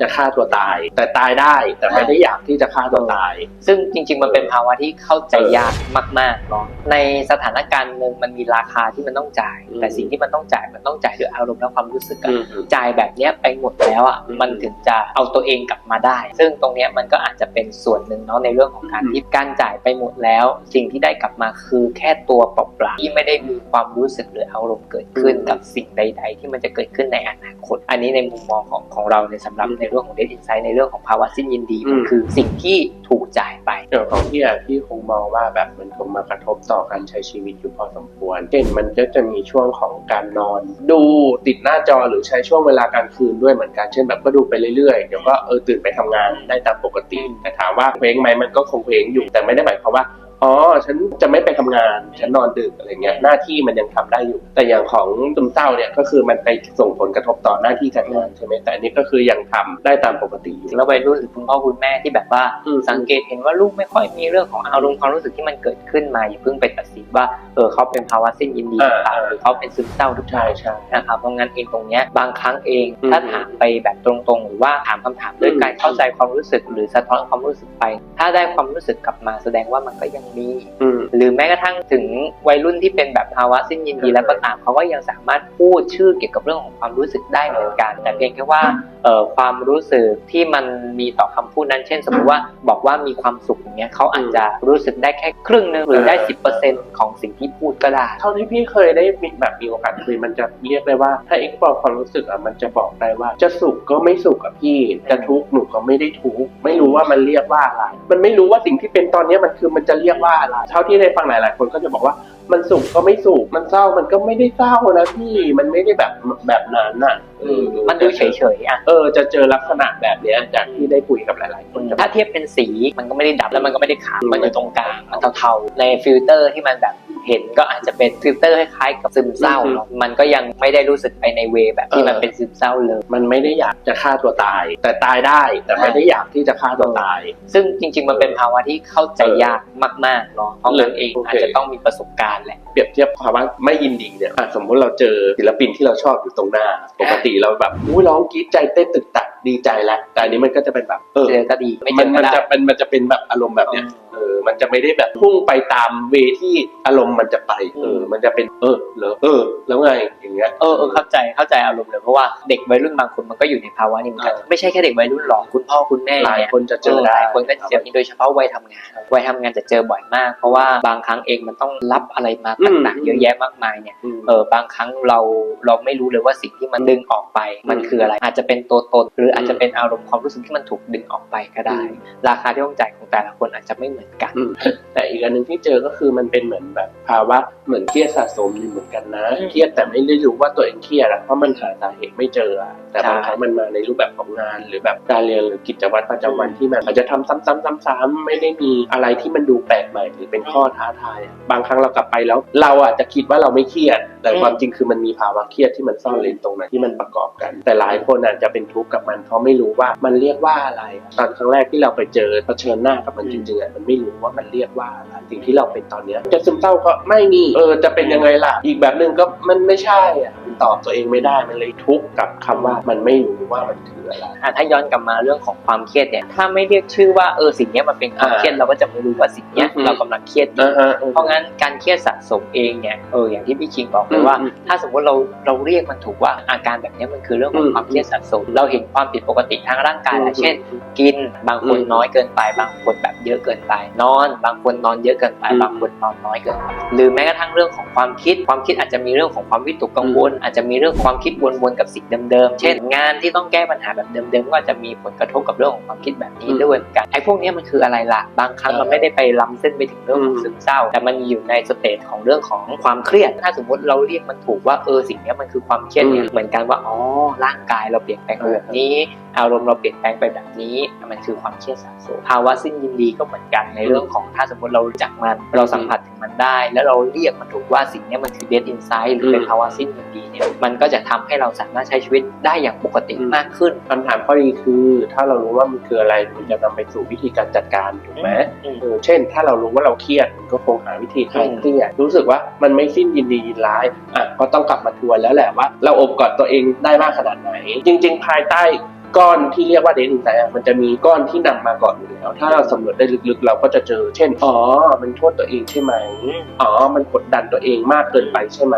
จะฆ่าตัวตาย แต่ตายได้แต่ไม่ได้อยากที่จะฆ่าตัวตาย ซึ่งจริง ๆ มันเป็นภาวะที่เข้าใจยากมากๆเนาะในสถานการณ์หนึ่งมันมีราคาที่มันต้องจ่ายอืมแต่สิ่งที่มันต้องจ่ายมันต้องจ่ายด้วยอารมณ์และความรู้สึกอะอืมจ่ายแบบเนี้ยไปหมดแล้วอะอืมมันถึงจะเอาตัวเองกลับมาได้ ซึ่งตรงเนี้ยมันก็อาจจะเป็นส่วนหนึ่งเนาะในเรื่องของการอืมที่การจ่ายไปหมดแล้ว สิ่งที่ได้กลับมาคือแค่ตัวเปล่าๆที่ไม่ได้มีความรู้สึกหรืออารมณ์เกิดขึ้นกับสิ่งใด ๆ ที่มันจะเกิดขึ้นในอนาคต อันนี้ในมุมมองของของเราในสำหรับในเรื่องของเดทอินไซต์ในเรื่องของภาวะสิ้นยินดีมันคือสิ่งที่ถูกจ่ายไปเรื่องของพี่อะพี่คงมองว่าแบบมันคงมากระทบต่อการใช้ชีวิตอยู่พอสมควรเช่นมันก็จะมีช่วงของการนอน ดูติดหน้าจอหรือใช้ช่วงเวลากลางคืนด้วยเหมือนกันเช่นแบบก็ดูไปเรื่อยๆเดี๋ยวก็เออตื่นไปทำงานได้ตามปกติ แต่ถามว่าเคว้งไหมมันก็คงเคว้งอยู่แต่ไม่ได้หมายความว่า อ๋อ ฉันจะไม่ไปทำงาน ฉันนอนดึกอะไรเงี้ย หน้าที่มันยังทำได้อยู่ แต่อย่างของซึมเศร้าเนี่ยก็คือมันไปส่งผลกระทบต่อหน้าที่การงานใช่ไหมแต่อันนี้ก็คือยังทำได้ตามปกติอยู่ แล้ววัยรุ่นหรือคุณพ่อคุณแม่ที่แบบว่าอืมสังเกตเห็นว่าลูกไม่ค่อยมีเรื่องของอารมณ์ความรู้สึกที่มันเกิดขึ้นมาอย่าเพิ่งไปตัดสินว่าเออเขาเป็นภาวะสิ้นยินดีหรือเปล่าอ่าหรือเขาเป็นซึมเศร้าหรือเปใช่ล่าใช่นะครับเพราะงั้นเองตรงเนี้ยบางครั้งเองอืมถ้าถามไปแบบตรงๆ หรือว่าถามคำถามด้วยอืมการเข้าใจความรู้สึกหรือสะท้อนความรู้สึกไป ถ้าได้ความรู้สึกกลับมาแสดงว่ามันก็ยังมีอืมหรือแม้กระทั่งถึงวัยรุ่นที่เป็นแบบภาวะสิ้นยินดีอืมแล้วก็ตามเขาก็ยังสามารถพูดชื่อเกี่ยวกับเรื่องของความรู้สึกได้เหมือนกัน แต่เพียงแค่ว่าเอ่อความรู้สึกที่มันมีต่อคำพูดนั้น เช่น สมมติว่าบอกว่ามีความสุขอย่างเงี้ยเขาอาจจะรู้สึกได้แค่ครึ่งหนึงหรือได้สิบเปอร์เซ็นต์ของสิ่งที่พูดก็ได้ เท่าที่พี่เคยได้มีแบบมีโอกาสคุยมันจะเรียกได้ว่าถ้าเอ็กซ์บอกความรู้สึกอะมันจะบอกได้ว่า จะสุขก็ไม่สุขอะพี่จะทุกข์หนูก็ไม่ได้ทุกข์ไม่รู้ว่ามันเรียกว่าอะไรมันไม่รู้ว่าสิ่งที่เป็นตอนเนี้ยมันคือมันจะเรียกว่าอะไร เท่าที่ได้ฟังหลายๆคนก็จะบอกว่ามันสุขก็ไม่สุขมันเศร้ามันก็ไม่ได้เศร้านะพี่มันไม่ได้แบบแบบนั้นน่ะเออมันดูเฉยๆอะเออจะเจอลักษณะแบบเนี้ยจากที่ได้คุยกับหลาย ๆ คนจะถ้าเทียบเป็นสีมันก็ไม่ได้ดับแล้วมันก็ไม่ได้ขาวอืมมันอยู่ตรงกลางมันเทาๆในฟิลเตอร์ที่มันแบบ เห็นก็อาจจะเป็นฟิลเตอร์คล้ายๆกับซึมเศร้าเนาะมันก็ยังไม่ได้รู้สึกไปในเวแบบที่มันเป็นซึมเศร้าเลย มันไม่ได้อยากจะฆ่าตัวตาย แต่ตายได้แต่ไม่ได้อยากที่จะฆ่าตัวตาย ซึ่งจริง ๆ มันเป็นภาวะที่เข้าใจยากมากๆเนาะเพราะงั้นเองโอเคอาจจะต้องมีประสบการณ์แหละเปรียบเทียบภาวะไม่ยินดีเนี่ยอะสมมติเราเจอศิลปินที่เราชอบอยู่ตรงหน้า ปกติเราแบบอุ้ยร้องกรี๊ดใจเต้นตึกตักดีใจแล้วแต่อันนี้มันก็จะเป็นแบบเออเจอก็ดีไม่เจมันอก็มันได้ จะมันมันจะเป็นแบบอารมณ์แบบเนี้ย เออ มันจะไม่ได้แบบพุ่งไปตามเวที่อารมณ์มันจะไป เออ มันจะเป็น เออเหรอเออ แล้วไงอย่างเงี้ย เออเออเข้าใจเข้าใจอารมณ์เลยเพราะว่าเด็กวัยรุ่นบางคนมันก็อยู่ในภาวะนี้เหมือนกันเออไม่ใช่แค่เด็กวัยรุ่นหรอกคุณพ่อคุณแม่หลายเนี่ยคนจะเจอหได้ลายคนก็จะเจอโดยเฉพาะวัยทำงานวัยทำงานจะเจอบ่อยมาก เพราะว่าบางครั้งเองมันต้องรับอะไรมาต่างๆเยอะแยะมากมายเนี่ยอืมเออบางครั้งเราเราไม่รู้เลยว่าสิ่งที่มันดึงออกไป มันคืออะไร อาจจะเป็นตัวตน หรืออาจจะเป็นอารมณ์ความรู้สึกที่มันถูกดึงออกไปก็ได้ ราคาที่ต้องจ่ายของแต่ละคนอาจจะไม่เหมือนกันอืมแต่อีกอันหนึ่งที่เจอก็คือมันเป็นเหมือนแบบภาวะเหมือนเครียดสะสมอยู่เหมือนกันนะอืมเครียดแต่ไม่ได้รู้ว่าตัวเองเครียดอะเพราะมันหาสาเหตุไม่เจออะแต่บางใช่ครั้งมันมาในรูปแบบของงาน หรือแบบการเรียนหรือกิจวัตรประจำวันที่มันอาจจะทำซ้ำๆๆๆ ไม่ได้มีอะไรที่มันดูแปลกใหม่หรือเป็นข้อท้าทายอะบางครั้งเรากลับไปแล้ว เราอาจจะคิดว่าเราไม่เครียด แต่ความจริงคือมันมีภาวะเครียดที่มันซ่อนเร้นตรงนั้นที่มันประกอบกัน แต่หลายคนอาจจะเป็นทุกข์กับมันเพราะไม่รู้ว่ามันเรียกว่าอะไร ตอนครั้งแรกที่เราไปเจอเผชิญหน้ากับมันจริงๆอะมันไม่รู้ว่ามันเรียกว่าอะไรสิ่งที่เราเป็นตอนเนี้ยจะซึมเศร้าก็ไม่มีเออจะเป็นยังไงล่ะ อีกแบบหนึ่งก็มันไม่ใช่อะมันตอบตัวเองไม่ได้มันเลยทุกข์กับคำว่ามันไม่รู้ว่ามันคืออะไร อะถ้าย้อนกลับมาเรื่องของความเครียดเนี่ย ถ้าไม่เรียกชื่อว่าเออสิ่งเนี้ยมันเป็นความอ่าเครียดเราก็จะไม่รู้ว่าสิ่งเนี้ยอืม เรากำลังเครียดอยู่ อ่าฮะ เพราะงั้นการเครียดสะสมเองเนี่ยเอออย่างที่พี่คิงบอกเลยว่า อืมถ้าสมมติเราเราเรียกมันถูกว่าอาการแบบเนี้ยมันคือเรื่องของอืมความเครียดสะสม เราเห็นความผิดปกติทางร่างกายอืม นะเช่น กินบางคนอืมน้อยเกินไปบางคนแบบเยอะเกินไปนอน บางคนนอนเยอะเกินไปอืมบางคนนอนน้อยเกินไปหรือแม้กระทั่งเรื่องของความคิด ความคิดอาจจะมีเรื่องของความวิตกกังวล อาจจะมีเรื่องความคิดวนๆกับสิ่งเดิมๆ เช่น งานที่ต้องแก้ปัญหาแบบเดิมๆ ก็อาจจะมีผลกระทบกับเรื่องของความคิดแบบนี้อืมด้วยเหมือนกันไอ้พวกเนี้ยมันคืออะไรล่ะ บางครั้งเออมันไม่ได้ไปล้ำเส้นไปถึงเรื่องของอืมซึมเศร้า แต่มันอยู่ในสเตจของเรื่องของความเครียด ถ้าสมมติเราเรียกมันถูกว่าเออสิ่งเนี้ยมันคือความเครียดเนี่ยอืมเหมือนกันว่าอ๋อร่างกายเราเปลี่ยนแปลงไปแบบนี้ อารมณ์เราเปลี่ยนแปลงไปแบบนี้มันคือความเครียดสะสมภาวะสิ้นยินดีก็เหมือนกันในเรื่องของถ้าสมมติเรารู้จักมัน เราสัมผัสถึงมันได้ แล้วเราเรียกมันถูกว่าสิ่งเนี้ยมันคือ dead inside หรือเป็นอืมภาวะสิ้นยินดีเนี่ยมันก็จะทำให้เราสามารถใช้ชีวิตได้อย่างปกติอืมมากขึ้นคำถามข้อดีคือ ถ้าเรารู้ว่ามันคืออะไรมันจะนำไปสู่วิธีการจัดการถูกไหมอืมเออเช่น ถ้าเรารู้ว่าเราเครียดมันก็คงหาวิธีคลายเครียดรู้สึกว่ามันไม่สิ้นยินดียินร้ายอะก็ต้องกลับมาทวนแล้วแหละว่า เราอบกอดตัวเองได้มากขนาดไหน จริง ๆ ภายใต้ ก้อนที่เรียกว่าเดนอินไซด์มันจะมีก้อนที่นำมาก่อนอยู่แล้ว ถ้าเราสำรวจได้ลึกๆ เราก็จะเจอ เช่น อ๋อ มันโทษตัวเองใช่ไหม อ๋อ มันกดดันตัวเองมากเกินไปใช่ไหม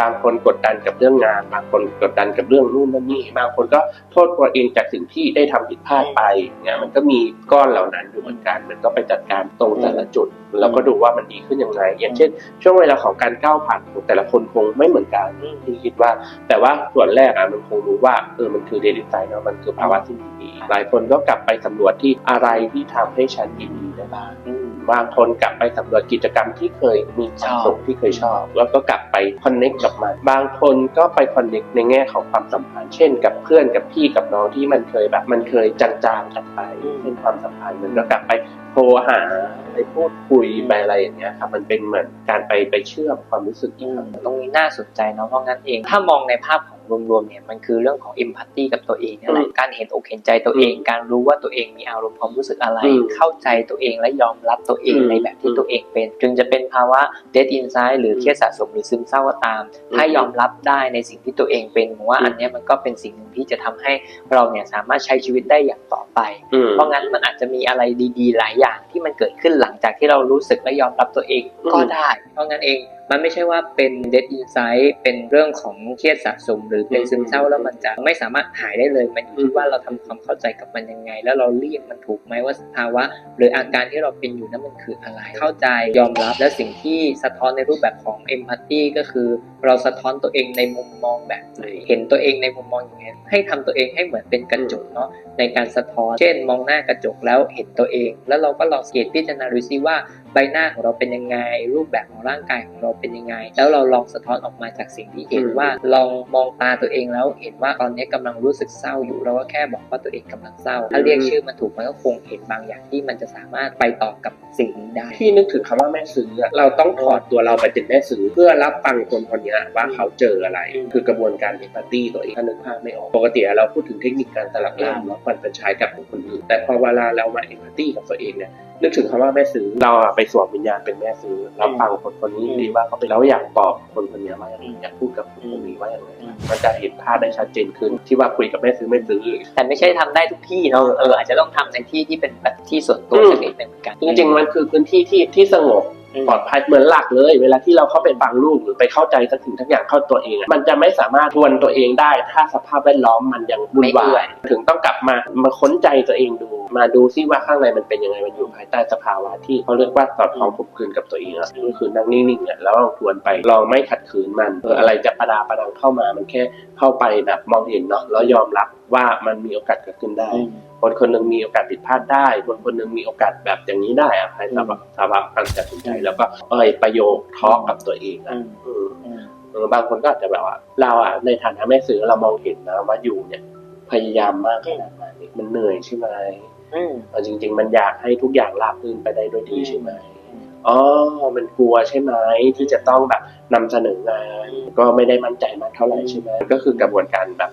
บางคนกดดันกับเรื่องงาน บางคนกดดันกับเรื่องนู่นนั่นนี่ บางคนก็โทษตัวเองจากสิ่งที่ได้ทำผิดพลาดไปเนี่ยมันก็มีก้อนเหล่านั้นอยู่เหมือนกัน มันก็ไปจัดการตรงแต่ละจุด แล้วก็ดูว่ามันดีขึ้นยังไง อย่างเช่น ช่วงเวลาของการก้าวผ่านของแต่ละคนคงไม่เหมือนกันที่คิดว่า แต่ว่าส่วนแรกอะมันคงรู้ว่าเออ มันคือเดลิไซน์เนาะมันคือภาวะที่ดีๆหลายคนก็กลับไปสำรวจที่อะไรที่ทำให้ฉันยินดีได้บ้างอืมบางคนกลับไปสำรวจกิจกรรมที่เคยมีความสุขที่เคยชอบ แล้วก็กลับไปคอนเน็กกับมันบางคนก็ไปคอนเน็กในแง่ของความสัมพันธ์เช่น กับเพื่อนกับพี่กับน้องที่มันเคยแบบ มันเคยจางๆกันไปเช่นความสัมพันธ์มันก็กลับไปโทรหาไปพูดคุยไปอะไรอย่างเงี้ยครับมันเป็นเหมือนการไปไปเชื่อมความรู้สึกอีกครั้งหนึ่งตรงนี้น่าสนใจเนาะเพราะงั้นเองถ้ามองในภาพของรวมๆเนี่ยมันคือเรื่องของ empathy กับตัวเองนั่นแหละอืมการเห็นอกเห็นใจตัวเอง การรู้ว่าตัวเองมีอารมณ์ความรู้สึกอะไรอืมเข้าใจตัวเองและยอมรับตัวเองอืมในแบบที่ตัวเองเป็น จึงจะเป็นภาวะ dead inside หรือเครียดสะสมหรือซึมเศร้าก็ตามอืมถ้ายอมรับได้ในสิ่งที่ตัวเองเป็นผมว่าอืมอันเนี้ยมันก็เป็นสิ่งหนึ่งที่จะทำให้เราเนี่ยสามารถใช้ชีวิตได้อย่างต่อไปอืมเพราะงั้นมันอาจจะมีอะไรดี ๆ หลายอย่างที่มันเกิดขึ้นหลังจากที่เรารู้สึกและยอมรับตัวเองก็อืมได้ เพราะงั้นเอง มันไม่ใช่ว่าเป็น dead inside เป็นเรื่องของเครียดสะสม หรือเป็นซึมเศร้าแล้วมันจะไม่สามารถหายได้เลย มันอยู่ที่ว่าเราทำความเข้าใจกับมันยังไง แล้วเราเรียกมันถูกไหมว่าภาวะ หรืออาการที่เราเป็นอยู่นั้นมันคืออะไร เข้าใจยอมรับและสิ่งที่สะท้อนในรูปแบบของ empathy ก็คือ เราสะท้อนตัวเองในมุมมองแบบไหนเห็นตัวเองในมุมมองอย่างไงให้ทำตัวเองให้เหมือนเป็นกระจกเนาะในการสะท้อน เช่น มองหน้ากระจกแล้วเห็นตัวเอง แล้วเราก็ลองสังเกตพิจารณาดูซิว่า ใบหน้าของเราเป็นยังไง รูปแบบของร่างกายของเราเป็นยังไง แล้วเราลองสะท้อนออกมาจากสิ่งที่เห็นอืมว่าลองมองตาตัวเองแล้วเห็นว่าตอนนี้กำลังรู้สึกเศร้าอยู่เราก็แค่บอกว่าตัวเองกำลังเศร้า ถ้าเรียกชื่อมันถูกมันก็คงเห็นบางอย่างที่มันจะสามารถไปต่อกับสิ่งนี้ได้พี่นึกถึงคำว่าแม่ซื้ออะเราต้องถอดตัวเราไปเป็นแม่ซื้อเพื่อรับฟังคนคนนี้ว่าเขาเจออะไรอืมคือกระบวนการเอมพัตตีตัวเองถ้านึกภาพไม่ออกปกติเราพูดถึงเทคนิคการสลับล่ามเนาะมันเป็นใช้กับบุคคนอื่นแต่พอเวลาเรามาเอมพัตตีกับตัวเองเนี่ย นึกถึงคำว่าแม่ซื้อเราอะไปสวมวิญญาณเป็นแม่ซื้อเราฟังคนคนนี้ดีว่าเขาเป็นแล้วอยากตอบคนคนนี้ว่าอย่างไรอยากพูดกับคนคนนี้ว่าอย่างไรอืมมันจะเห็นภาพได้ชัดเจนขึ้นที่ว่าคุยกับแม่ซื้อไม่ซื้อ แต่ไม่ใช่ทำได้ทุกที่เนาะเอออาจจะต้องทำในที่ที่เป็นแบบที่ส่วนตัวอืมสักนิดหนึ่งเหมือนกัน จริงๆมันคือพื้นที่ที่ที่สงบอืม ปลอดภัยเหมือนหลักเลย เวลาที่เราเข้าไปฟังลูกหรือไปเข้าใจสักสิ่งทักอย่างเข้าตัวเองอะมันจะไม่สามารถทวนตัวเองได้ ถ้าสภาพแวดล้อมมันยังวุ่นวายถึงต้องกลับมามาค้นใจตัวเองดู มาดูซิว่าข้างในมันเป็นยังไงมันอยู่ภายใต้สภาวะที่เขาเรียกว่าสอดคล้องคลุมคืนกับตัวเองอะก็คือนั่งนิ่งๆอะแล้วลองทวนไปลองไม่ขัดขืนมันเอออะไรจะประดาประดังเข้ามามันแค่เข้าไปแบบมองเห็นเนาะแล้วยอมรับว่ามันมีโอกาสเกิดขึ้นได้อืม คนคนหนึ่งมีโอกาสผิดพลาดได้ คนคนหนึ่งมีโอกาสแบบอย่างนี้ได้อะภายในภาวะการตัดสินใจแล้วก็เอ่ยประโยคทอล์กกับตัวเองอือะมอืมอืมเออบางคนก็อาจจะแบบว่า เราอะในฐานะแม่สื่อเรามองเห็นนะว่าอยู่เนี่ยพยายามมากขนาดไหนมันเหนื่อยใช่ไหมอืมเอาจริง ๆ มันอยากให้ทุกอย่างราบรื่นไปได้ด้วยดีใช่ไหมอืมอ๋อ มันกลัวใช่ไหมที่จะต้องแบบนำเสนองาน ก็ไม่ได้มั่นใจมากเท่าไหร่ใช่ไหมก็คือกระบวนการแบบ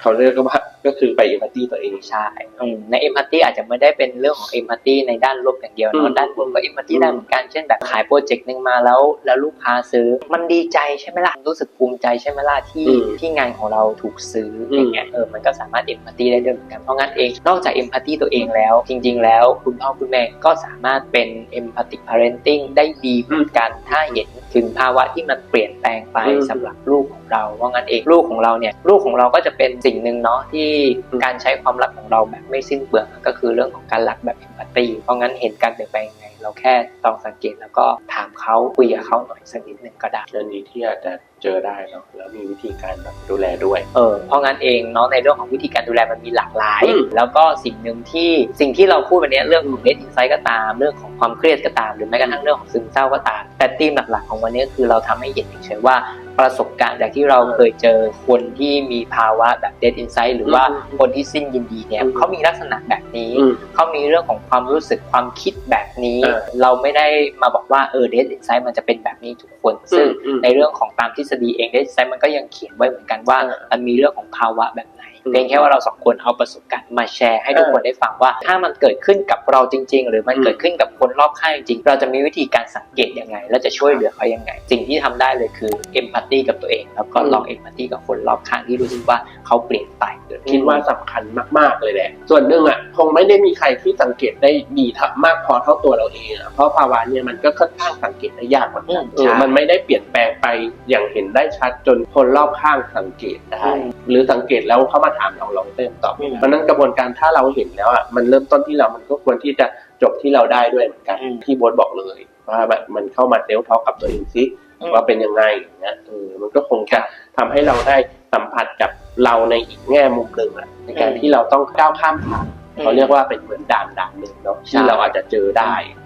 เขาเรียกว่าก็คือไปเอมพัตตี้ตัวเองใช่อืมในเอมพัตตีอาจจะไม่ได้เป็นเรื่องของเอมพัตตีในด้านลบอย่างเดียวอืเนาะมด้านบวกก็เอมพัตตีได้เหมือนกันเช่นแบบขายโปรเจกต์หนึ่งมาแล้ว แล้วลูกค้าซื้อมันดีใจใช่ไหมล่ะรู้สึกภูมิใจใช่ไหมล่ะที่อืมที่งานของเราถูกซื้ออมอย่างเงี้ยเออมันก็สามารถเอมพัตตีได้ด้วยเหมือนกันเพราะงั้นเองนอกจากเอมพัตตีตัวเองแล้ว จริง ๆ แล้วคุณพ่อคุณแม่ก็สามารถเป็นเอมพัติกพาเรนติ้งได้ดีเหมือนกันถ้าเห็นถึงภาวะที่มันเปลี่ยนแปลงไปอืมสำหรับลูกของเราเพราะงั้นเองลูกของเราเนี่ยลูกของเราก็จะเป็นสิ่งหนึ่งเนาะที่อืมการใช้ความรักของเราแบบไม่สิ้นเปลืองก็คือเรื่องของการรักแบบเอมพัตตีเพราะงั้นเห็นการเปลี่ยนแปลงยังไง เราแค่ลองสังเกตแล้วก็ถามเขาคุยกับเขาหน่อยสักนิดหนึ่งก็ได้อันนี้ที่อาจจะเจอได้เนาะแล้วมีวิธีการแบบดูแลด้วยเออเพราะงั้นเองเนาะในเรื่องของวิธีการดูแลมันมีหลากหลายอืมแล้วก็สิ่งหนึ่งที่สิ่งที่เราพูดวันนี้เรื่องของเดทอินไซต์ก็ตาม เรื่องของความเครียดก็ตาม หรือแม้กระทั่งเรื่องของซึมเศร้าก็ตาม แต่ธีมหลักๆ ของวันนี้คือเราทำให้เห็นเฉยๆว่า ประสบการณ์จากที่เราเคยเจอคนที่มีภาวะแบบเดทอินไซต์หรือว่าอืมคนที่สิ้นยินดีเนี่ยอืมเขามีลักษณะแบบนี้อืมเขามีเรื่องของความรู้สึกความคิดแบบนี้เออเราไม่ได้มาบอกว่าเออเดทอินไซต์มันจะเป็นแบบนี้ทุกคน ซึ่งอืมในเรื่องของตามทฤษฎีเองเดทอินไซต์มันก็ยังเขียนไว้เหมือนกันว่าเออมันมีเรื่องของภาวะแบบไหนอืม เพียงแค่ว่าเราสองคนเอาประสบการณ์มาแชร์ให้ทุกคนได้ฟังว่า ถ้ามันเกิดขึ้นกับเราจริง ๆ หรือมันอืมเกิดขึ้นกับคนรอบข้างจริงๆเราจะมีวิธีการสังเกตยังไง แล้วจะช่วยเหลือเขายังไง สิ่งที่ทำได้เลยคือเอมพัตตีกับตัวเอง แล้วก็ลองเอมพัตตีกับคนรอบข้างที่รู้สึกว่าเขาเปลี่ยนไปคิดว่าสำคัญมากๆเลยแหละ ส่วนหนึ่งอะคงไม่ได้มีใครที่สังเกตได้ดีทับมากพอเท่าตัวเราเองอะเพราะภาวะเนี่ยมันก็ค่อนข้างสังเกตได้ยากเหมือนกันอืมเออใช่มันไม่ได้เปลี่ยนแปลงไปอย่างเห็นได้ชัดจนคนรอบข้างสังเกตได้อืมหรือสังเกตแล้วเขามาถามเราเราเริ่มตอบอืมเพราะฉะนั้นกระบวนการถ้าเราเห็นแล้วอะมันเริ่มต้นที่เรามันก็ควรที่จะจบที่เราได้ด้วยเหมือนกันอืมที่โบทบอกเลยว่าแบบมันเข้ามาเซลล์ทอกับตัวเองซิว่าเป็นยังไงอย่างเงี้ยเออมันก็คงจะทำให้เราได้สัมผัสกับเราในอีกแง่มุมหนึ่งอะในการอืมที่เราต้องก้าวข้ามผ่านอืมเขาเรียกว่าเป็นเหมือนด่านด่านหนึ่งเนาะใช่ที่เราอาจจะเจอได้อ